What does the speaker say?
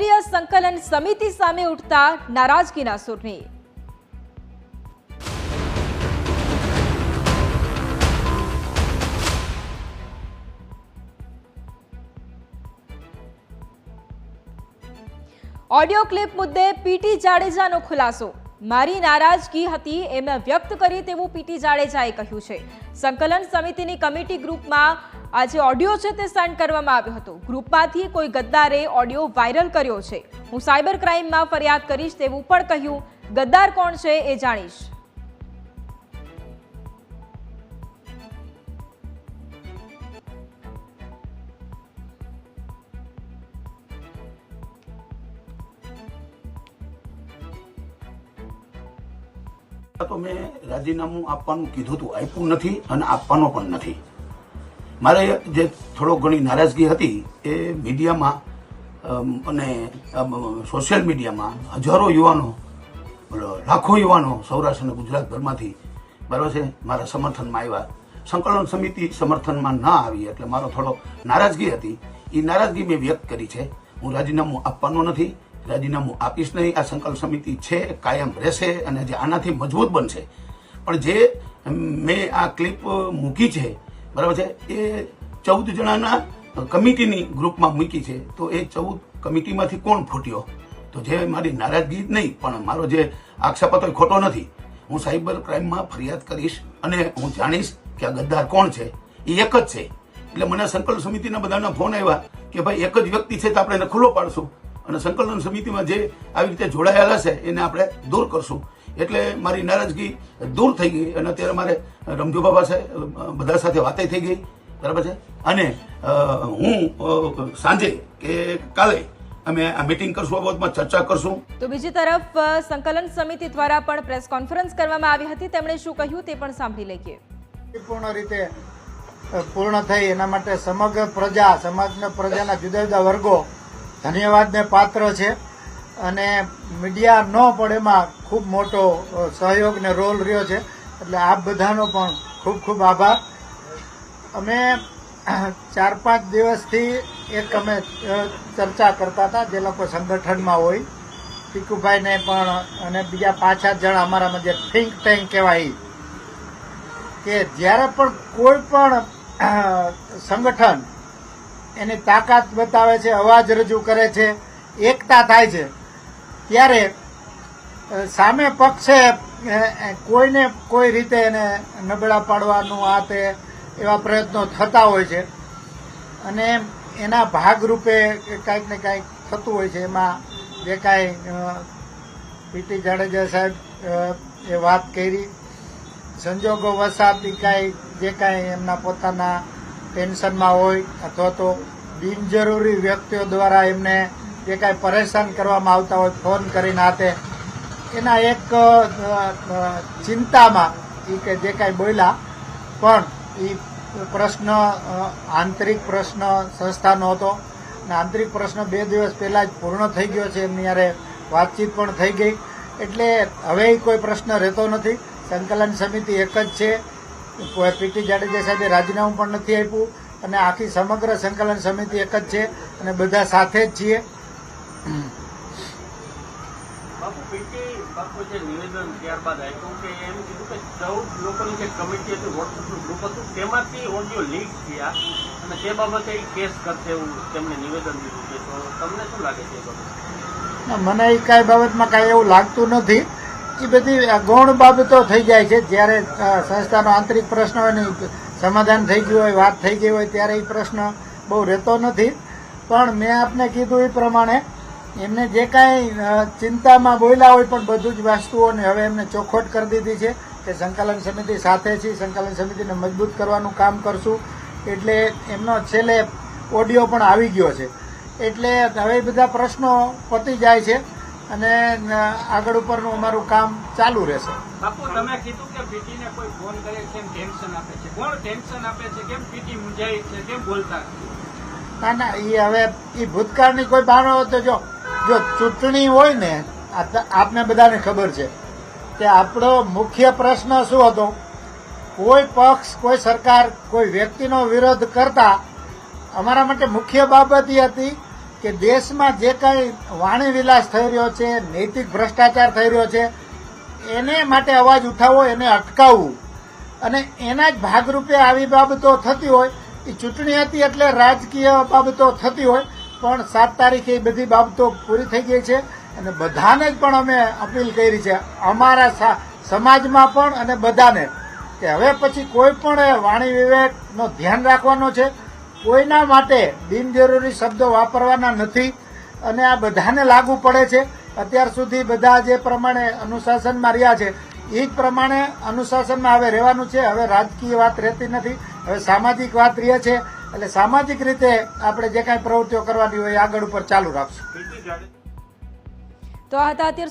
ક્ષત્રિય સંકલન સમિતિ સામે ઉઠતા નારાજગીના સુરની. ઓડિયો ક્લિપ મુદ્દે પીટી જાડેજાનો ખુલાસો. મારી નારાજગી હતી એ મેં વ્યક્ત કરી તેવું પીટી જાડેજાએ કહ્યું છે. સંકલન સમિતિની કમિટી ગ્રુપમાં આ જે ઓડિયો છે તે સેન્ડ કરવામાં આવ્યો હતો. ગ્રુપમાંથી કોઈ ગદ્દારે ઓડિયો વાયરલ કર્યો છે. હું સાયબર ક્રાઇમમાં ફરિયાદ કરીશ તેવું પણ કહ્યું. ગદ્દાર કોણ છે એ જાણીશ. તો મેં રાજીનામું આપવાનું કીધું હતું. આપ્યું નથી અને આપવાનો પણ નથી. મારે જે થોડો ઘણી નારાજગી હતી એ મીડિયામાં અને સોશિયલ મીડિયામાં હજારો યુવાનો લાખો યુવાનો સૌરાષ્ટ્ર અને ગુજરાતભરમાંથી બરાબર છે, મારા સમર્થનમાં આવ્યા. સંકલન સમિતિ સમર્થનમાં ના આવી એટલે મારો થોડો નારાજગી હતી. એ નારાજગી મેં વ્યક્ત કરી છે. હું રાજીનામું આપવાનો નથી. રાજીનામું આપીશ નહીં. આ સંકલ્પ સમિતિ છે, કાયમ રહેશે અને જે આનાથી મજબૂત બનશે. પણ જે મેં આ ક્લિપ મૂકી છે, બરાબર છે, એ ચૌદ જણાના કમિટીની ગ્રુપમાં મૂકી છે. તો એ ચૌદ કમિટીમાંથી કોણ ફૂટ્યો? તો જે મારી નારાજગી નહીં, પણ મારો જે આક્ષેપ હતો એ ખોટો નથી. હું સાયબર ક્રાઇમમાં ફરિયાદ કરીશ અને હું જાણીશ કે આ ગદ્દાર કોણ છે. એ એક જ છે. એટલે મને સંકલ્પ સમિતિના બધાના ફોન આવ્યા કે ભાઈ એક જ વ્યક્તિ છે તો આપણે એને ખુલ્લો પાડશું. અને સંકલન સમિતિમાં જે આવી રીતે જોડાયેલા છે એને આપણે દૂર કરશું. એટલે મારી નારાજગી દૂર થઈ ગઈ અને અત્યારે મારે રમજુ બાબા સાહેબ બધા સાથે વાતે થઈ ગઈ. બરાબર છે? અને હું સાંજે કે કાલે અમે આ મીટિંગ કરશું આ બાબતમાં ચર્ચા કરશું. તો બીજી તરફ સંકલન સમિતિ દ્વારા પણ પ્રેસ કોન્ફરન્સ કરવામાં આવી હતી. તેમણે શું કહ્યું તે પણ સાંભળી લઈએ. પૂર્ણ રીતે પૂર્ણ થઈ. એના માટે સમગ્ર પ્રજા સમાજના પ્રજાના જુદા જુદા વર્ગો ધન્યવાદને પાત્ર છે અને મીડિયા ન પડે એમાં ખૂબ મોટો સહયોગને રોલ રહ્યો છે. એટલે આપ બધાનો પણ ખૂબ ખૂબ આભાર. અમે ચાર પાંચ દિવસથી એક અમે ચર્ચા કરતા હતા જે લોકો સંગઠનમાં હોય. પીકુભાઈને પણ અને બીજા પાંચ સાત જણા અમારામાં જે થિંક ટેન્ક કહેવાય કે જ્યારે પણ કોઈ પણ સંગઠન એની તાકાત બતાવે છે, અવાજ રજૂ કરે છે, એકતા થાય છે. ત્યારે સામે પક્ષે કોઈને કોઈ રીતે એને નબળા પાડવાનું આ તે એવા પ્રયત્નો થતા હોય છે. અને એના ભાગરૂપે કાંઈક ને કાંઈક થતું હોય છે. એમાં જે કાંઈ પીટી જાડેજા સાહેબ એ વાત કરી. સંજોગો વસાત કાંઈ, જે કાંઈ એમના પોતાના ટેન્શનમાં હોય અથવા તો બિનજરૂરી વ્યક્તિઓ દ્વારા એમને જે કાંઈ પરેશાન કરવામાં આવતા હોય, ફોન કરીને હાથે. એના એક ચિંતામાં એ કે જે કાંઈ બોલ્યા, પણ એ પ્રશ્ન આંતરિક પ્રશ્ન સંસ્થાનો હતો. અને આંતરિક પ્રશ્ન બે દિવસ પહેલાં જ પૂર્ણ થઈ ગયો છે, એમની યારે વાતચીત પણ થઈ ગઈ. એટલે હવે કોઈ પ્રશ્ન રહેતો નથી. સંકલન સમિતિ એક જ છે. પીટી જાડેજા સાહેબે રાજીનામું પણ નથી આપ્યું અને આખી સમગ્ર સંકલન સમિતિ એક જ છે અને બધા સાથે જ છીએ. બાપુ પીટી બાપુ જે નિવેદન ત્યારબાદ આપ્યું કે એમ કીધું કે ચૌદ લોકોની જે કમિટી હતી વોટ્સઅપનું ગ્રુપ હતું તેમાંથી ઓડિયો લીક થયા અને તે બાબતે ઈ કેસ કરશે એવું તેમણે નિવેદન દીધું છે. તો તમને શું લાગે છે એ મને એ કાંઈ બાબતમાં કાંઈ એવું લાગતું નથી. એ બધી ગૌણ બાબતો થઈ જાય છે. જ્યારે સંસ્થાનો આંતરિક પ્રશ્ન હોય સમાધાન થઈ ગયું હોય, વાત થઈ ગઈ હોય, ત્યારે એ પ્રશ્ન બહુ રહેતો નથી. પણ મેં આપને કીધું એ પ્રમાણે, એમને જે કાંઈ ચિંતામાં બોલ્યા હોય પણ બધું જ વસ્તુઓને હવે એમને ચોખવટ કરી દીધી છે કે સંકલન સમિતિ સાથે છે સંકલન સમિતિને મજબૂત કરવાનું કામ કરશું. એટલે એમનો છેલ્લે ઓડિયો પણ આવી ગયો છે. એટલે હવે બધા પ્રશ્નો પતી જાય છે. અને આગળ ઉપરનું અમારું કામ ચાલુ રહેશે. બાપુ તમે કીધું કે પીટીને કોઈ ફોન કરે કેમ ટેન્શન આપે છે. કોણ ટેન્શન આપે છે? કેમ પીટી મૂંઝાય છે? કેમ બોલતા? ના ના એ હવે એ ભૂતકાળની કોઈ બહાનો તો જો જો ચૂંટણી હોય ને આપને બધાને ખબર છે કે આપણો મુખ્ય પ્રશ્ન શું હતો? કોઈ પક્ષ કોઈ સરકાર કોઈ વ્યક્તિનો વિરોધ કરતા અમારા માટે મુખ્ય બાબત એ હતી કે દેશમાં જે કંઈ વાણી વિલાસ થઈ રહ્યો છે, નૈતિક ભ્રષ્ટાચાર થઈ રહ્યો છે, એને માટે અવાજ ઉઠાવવો એને અટકાવવું. અને એના જ ભાગરૂપે આવી બાબતો થતી હોય, એ ચૂંટણી હતી એટલે રાજકીય બાબતો થતી હોય, પણ સાત તારીખે એ બધી બાબતો પૂરી થઈ ગઈ છે. અને બધાને જ પણ અમે અપીલ કરી છે, અમારા સમાજમાં પણ અને બધાને, કે હવે પછી કોઈ પણ વાણી વિવેકનો ધ્યાન રાખવાનો છે કોઈના માટે બિનજરૂરી શબ્દો વાપરવાના નથી અને આ બધાને લાગુ પડે છે. અત્યાર સુધી બધા જે પ્રમાણે અનુશાસનમાં રહ્યા છે એ જ પ્રમાણે અનુશાસનમાં હવે રહેવાનું છે. હવે રાજકીય વાત રહેતી નથી. હવે સામાજિક વાત રહે છે. એટલે સામાજિક રીતે આપણે જે કાંઈ પ્રવૃત્તિઓ કરવાની હોય એ આગળ ઉપર ચાલુ રાખશું. તો આ હતા અત્યાર